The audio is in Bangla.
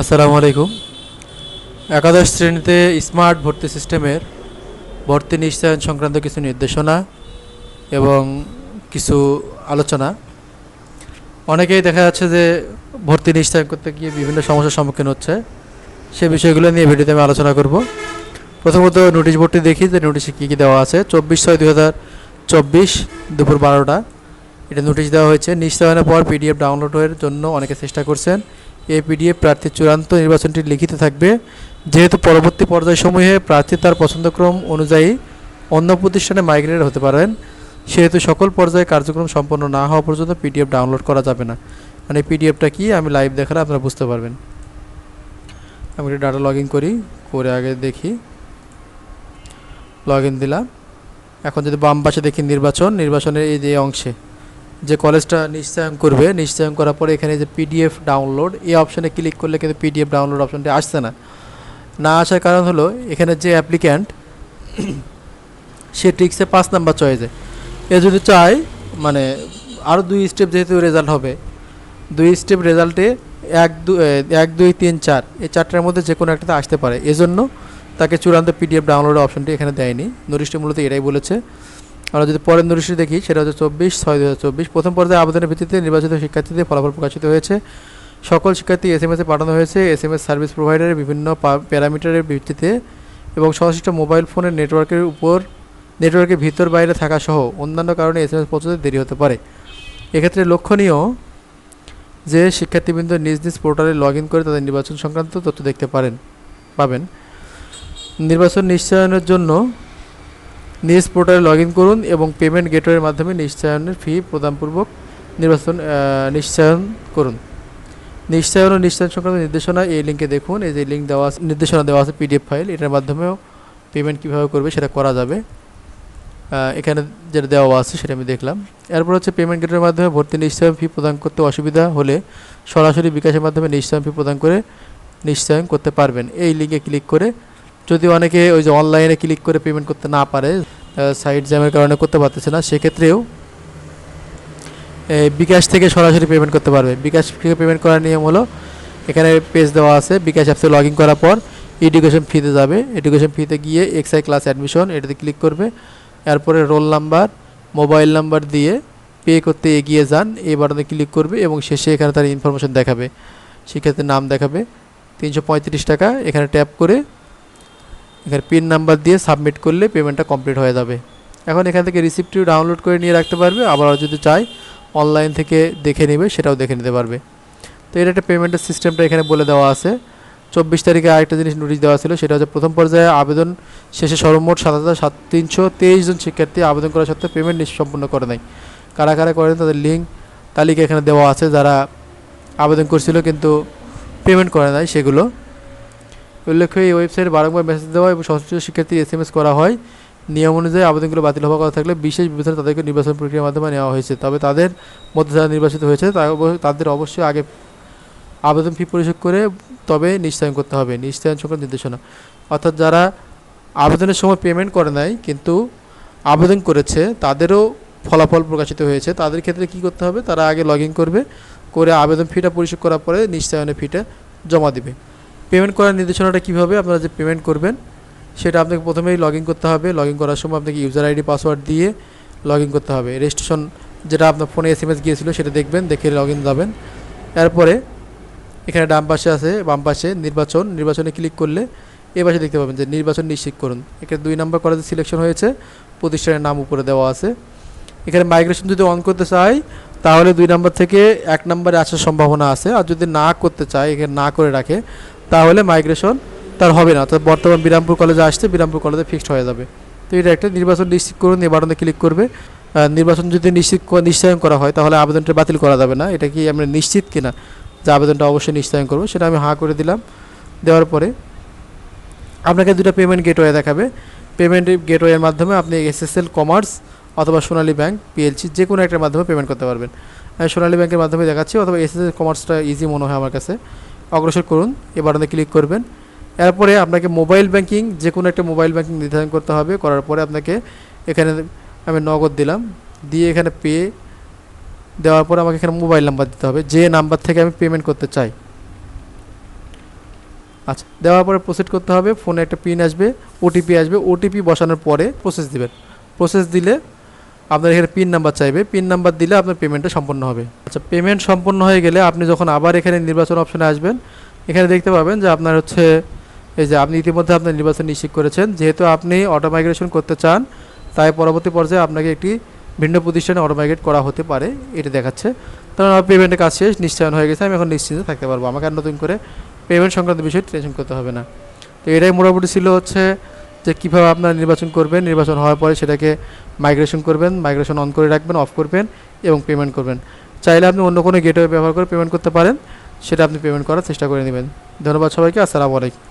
আসসালামু আলাইকুম। একাদশ শ্রেণীতে স্মার্ট ভর্তি সিস্টেমের ভর্তি নিশ্চয়ন সংক্রান্ত কিছু নির্দেশনা এবং কিছু আলোচনা। অনেকেই দেখা যাচ্ছে যে ভর্তি নিশ্চয়ন করতে গিয়ে বিভিন্ন সমস্যার সম্মুখীন হচ্ছে। সে বিষয়গুলো নিয়ে ভিডিওতে আমি আলোচনা করব। প্রথমত নোটিশ বোর্ডটি দেখি যে নোটিশে কী কী দেওয়া আছে। চব্বিশ ছয় দুই হাজার চব্বিশ দুপুর বারোটা। এটা নোটিশ দেওয়া হয়েছে। নিশ্চয়নের পর পিডিএফ ডাউনলোডের জন্য অনেকে চেষ্টা করছেন। এই পিডিএফ প্রার্থীর চূড়ান্ত নির্বাচনটি লিখিত থাকবে। যেহেতু পরবর্তী পর্যায়সমূহে প্রার্থী তার পছন্দক্রম অনুযায়ী অন্য প্রতিষ্ঠানে মাইগ্রেট হতে পারেন, সেহেতু সকল পর্যায়ে কার্যক্রম সম্পন্ন না হওয়া পর্যন্ত পিডিএফ ডাউনলোড করা যাবে না। মানে পিডিএফটা কি? আমি লাইভ দেখালে আপনারা বুঝতে পারবেন। আমি একটু ডাটা লগ করি, করে আগে দেখি। লগ দিলাম। এখন যদি বাম পাশে দেখি নির্বাচন, নির্বাচনের এই যে অংশে। যে কলেজটা নিশ্চয়ন করবে, নিশ্চয়ন করার পরে এখানে যে পিডিএফ ডাউনলোড এই অপশানে ক্লিক করলে কিন্তু পিডিএফ ডাউনলোড অপশানটি আসছে না। না আসার কারণ হলো, এখানে যে অ্যাপ্লিক্যান্ট সে টিক্সে পাঁচ নাম্বার চয়েসে এ। যদি চায় মানে আরও দুই স্টেপ যেহেতু রেজাল্ট হবে, দুই স্টেপ রেজাল্টে এক দু এক, দুই, তিন, চার, এই চারটার মধ্যে যে কোনো একটাতে আসতে পারে। এজন্য তাকে চূড়ান্ত পিডিএফ ডাউনলোড অপশনটি এখানে দেয়নি। নোটিশটি মূলত এটাই বলেছে। আমরা যদি পরের নোটিশটি দেখি, সেটা হচ্ছে চব্বিশ, ছয় দু হাজার চব্বিশ। প্রথম পর্যায়ে আবেদনের ভিত্তিতে নির্বাচিত শিক্ষার্থীদের ফলাফল প্রকাশিত হয়েছে। সকল শিক্ষার্থী এস এম এসে পাঠানো হয়েছে। এস এম এস সার্ভিস প্রোভাইডারের বিভিন্ন প্যারামিটারের ভিত্তিতে এবং সংশ্লিষ্ট মোবাইল ফোনের নেটওয়ার্কের উপর, নেটওয়ার্কের ভিতর বাইরে থাকা সহ অন্যান্য কারণে এস এম এস পৌঁছতে দেরি হতে পারে। এক্ষেত্রে লক্ষণীয় যে শিক্ষার্থীবৃন্দ নিজ নিজ পোর্টালে লগ ইন করে তাদের নির্বাচন সংক্রান্ত তথ্য দেখতে পারেন, পাবেন। নির্বাচন নিশ্চয়নের জন্য নিজ পোর্টালে লগ করুন এবং পেমেন্ট গেটওয়ের মাধ্যমে নিশ্চয়নের ফি প্রদানপূর্বক নির্বাচন নিশ্চয়ন করুন। নিশ্চয়ন ও নিশ্চয়ন সংক্রান্ত নির্দেশনা এই লিঙ্কে দেখুন। এই যে লিঙ্ক দেওয়া আছে, নির্দেশনা দেওয়া আছে পিডিএফ ফাইল, এটার মাধ্যমেও পেমেন্ট কীভাবে করবে সেটা করা যাবে। এখানে যেটা দেওয়া আছে সেটা আমি দেখলাম। এরপর হচ্ছে পেমেন্ট গেটের মাধ্যমে ভর্তি নিশ্চয়ন ফি প্রদান করতে অসুবিধা হলে সরাসরি বিকাশের মাধ্যমে নিশ্চয়ন ফি প্রদান করে নিশ্চয়ন করতে পারবেন। এই লিঙ্কে ক্লিক করে যদি অনেকে ওই যে অনলাইনে ক্লিক করে পেমেন্ট করতে না পারে সাইট জ্যামের কারণে করতে পারতেছে না, সেক্ষেত্রেও বিকাশ থেকে সরাসরি পেমেন্ট করতে পারবে। বিকাশ থেকে পেমেন্ট করার নিয়ম হলো, এখানে পেজ দেওয়া আছে, বিকাশ অ্যাপসে লগ ইন করার পর এডুকেশন ফিতে যাবে। এডুকেশন ফিতে গিয়ে এক্সআই ক্লাস অ্যাডমিশন এটাতে ক্লিক করবে। এরপরে রোল নাম্বার মোবাইল নাম্বার দিয়ে পে করতে এগিয়ে যান, এই বাটনে ক্লিক করবে এবং শেষে এখানে তার ইনফরমেশন দেখাবে। শিক্ষার্থীর নাম দেখাবে। তিনশো পঁয়ত্রিশ টাকা, এখানে ট্যাপ করে এখানে পিন নাম্বার দিয়ে সাবমিট করলে পেমেন্টটা কমপ্লিট হয়ে যাবে। এখন এখান থেকে রিসিপ্টটিও ডাউনলোড করে নিয়ে রাখতে পারবে। আবার যদি চাই অনলাইন থেকে দেখে নেবে, সেটাও দেখে নিতে পারবে। তো এটা একটা পেমেন্টের সিস্টেমটা এখানে বলে দেওয়া আছে। চব্বিশ তারিখে আরেকটা জিনিস নোটিশ দেওয়া ছিল, সেটা হচ্ছে প্রথম পর্যায়ে আবেদন শেষে সর্বমোট সাত হাজার সাত তিনশো তেইশ জন শিক্ষার্থী আবেদন করা সত্ত্বেও পেমেন্ট সম্পূর্ণ করে নাই। কারা কারা করেন তাদের লিঙ্ক তালিকা এখানে দেওয়া আছে। যারা আবেদন করছিল কিন্তু পেমেন্ট করে নাই সেগুলো। উল্লেখ্য, এই ওয়েবসাইটে বারংবার মেসেজ দেওয়া এবং সংশ্লিষ্ট শিক্ষার্থী এস এম এস করা হয়। নিয়ম অনুযায়ী আবেদনগুলো বাতিল হওয়ার কথা থাকলে বিশেষ বিবেচনা তাদেরকে নির্বাচন প্রক্রিয়ার মাধ্যমে নেওয়া হয়েছে। তবে তাদের মধ্যে যারা নির্বাচিত হয়েছে তাদের অবশ্যই আগে আবেদন ফি পরিশোধ করে তবে নিশ্চয়ন করতে হবে। নিশ্চয়ন সংক্রান্ত নির্দেশনা। অর্থাৎ যারা আবেদনের সময় পেমেন্ট করে নাই, কিন্তু আবেদন করেছে, তাদেরও ফলাফল প্রকাশিত হয়েছে। তাদের ক্ষেত্রে কি করতে হবে? তারা আগে লগ করবে, করে আবেদন ফিটা পরিশোধ করার পরে নিশ্চয়নের ফিটা জমা দিবে। পেমেন্ট করার নির্দেশনাটা কীভাবে আপনারা যে পেমেন্ট করবেন, সেটা আপনাকে প্রথমেই লগ করতে হবে। লগ করার সময় আপনাকে ইউজার আইডি পাসওয়ার্ড দিয়ে লগ করতে হবে। রেজিস্ট্রেশন যেটা আপনার ফোনে এস এম এস গিয়েছিল, সেটা দেখবেন, দেখে লগ ইন যাবেন। এরপরে এখানে ডান পাশে আছে, বাম পাশে নির্বাচন। নির্বাচনে ক্লিক করলে এ পাশে দেখতে পাবেন যে নির্বাচন নিশ্চিত করুন। এখানে দুই নম্বর কলেজে সিলেকশন হয়েছে, প্রতিষ্ঠানের নাম উপরে দেওয়া আছে। এখানে মাইগ্রেশন যদি অন করতে চাই, তাহলে দুই নম্বর থেকে এক নম্বরে আসার সম্ভাবনা আছে। আর যদি না করতে চায়, এখানে না করে রাখে তাহলে মাইগ্রেশন তার হবে না। অর্থাৎ বর্তমান বিরামপুর কলেজে আসছে বিরামপুর কলেজে ফিক্সড হয়ে যাবে। তো এটা একটা নির্বাচন নিশ্চিত করুন এই বাটনে ক্লিক করবে নির্বাচন যদি নিশ্চিত নিশ্চয়ন করা হয়, তাহলে আবেদনটা বাতিল করা যাবে না। এটা কি আমরা নিশ্চিত কিনা যে আবেদনটা অবশ্যই নিশ্চয়ন করব, সেটা আমি হাঁ করে দিলাম। দেওয়ার পরে আপনাকে দুটো পেমেন্ট গেটওয়ে দেখাবে। পেমেন্ট গেটওয়ের মাধ্যমে আপনি এসএসএল কমার্স অথবা সোনালী ব্যাংক পিএলসি যে কোনো একটার মাধ্যমে পেমেন্ট করতে পারবেন। সোনালী ব্যাংকের মাধ্যমে দেখাচ্ছি, অথবা এসএসএল কমার্সটা ইজি মনে হয় আমার কাছে। অগ্রসর করুন এ বাটনে ক্লিক করবেন। এরপরে আপনাকে মোবাইল ব্যাংকিং যে কোনো একটা মোবাইল ব্যাংকিং নির্ধারণ করতে হবে। করার পরে আপনাকে এখানে আমি নগদ দিলাম। দিয়ে এখানে পে দেওয়ার পর আমাকে এখানে মোবাইল নাম্বার দিতে হবে, যে নাম্বার থেকে আমি পেমেন্ট করতে চাই। আচ্ছা দেওয়ার পরে প্রসিড করতে হবে। ফোনে একটা পিন আসবে ওটিপি আসবে। ওটিপি বসানোর পরে প্রসেস দিবেন। প্রসেস দিলে আপনার এখানে পিন নাম্বার চাইবে। পিন নাম্বার দিলে আপনার পেমেন্টটা সম্পন্ন হবে। আচ্ছা পেমেন্ট সম্পন্ন হয়ে গেলে আপনি যখন আবার এখানে নির্বাচন অপশনে আসবেন, এখানে দেখতে পাবেন যে আপনার হচ্ছে, এই যে আপনি ইতিমধ্যে আপনার নির্বাচন নিশ্চিত করেছেন। যেহেতু আপনি অটো মাইগ্রেশন করতে চান, তাই পরবর্তী পর্যায়ে আপনাকে একটি ভিন্ন প্রতিষ্ঠানে অটো মাইগ্রেট করা হতে পারে। এটা দেখাচ্ছে। কারণ আমার পেমেন্টের কাজ শেষ। নিশ্চয়ন হয়ে গেছে। আমি এখন নিশ্চিন্তে থাকতে পারব। আমাকে আর নতুন করে পেমেন্ট সংক্রান্ত বিষয়ে টেনশন করতে হবে না। তো এটাই মোটামুটি ছিল হচ্ছে যে কীভাবে আপনারা নির্বাচন করবেন, নির্বাচন হওয়ার পরে সেটাকে মাইগ্রেশন করবেন মাইগ্রেশন অন করে রাখবেন অফ করবেন এবং পেমেন্ট করবেন। চাইলে আপনি অন্য কোনো গেটওয়ে ব্যবহার করে পেমেন্ট করতে পারেন, সেটা আপনি পেমেন্ট করার চেষ্টা করে নেবেন। ধন্যবাদ সবাইকে, আসসালামু আলাইকুম।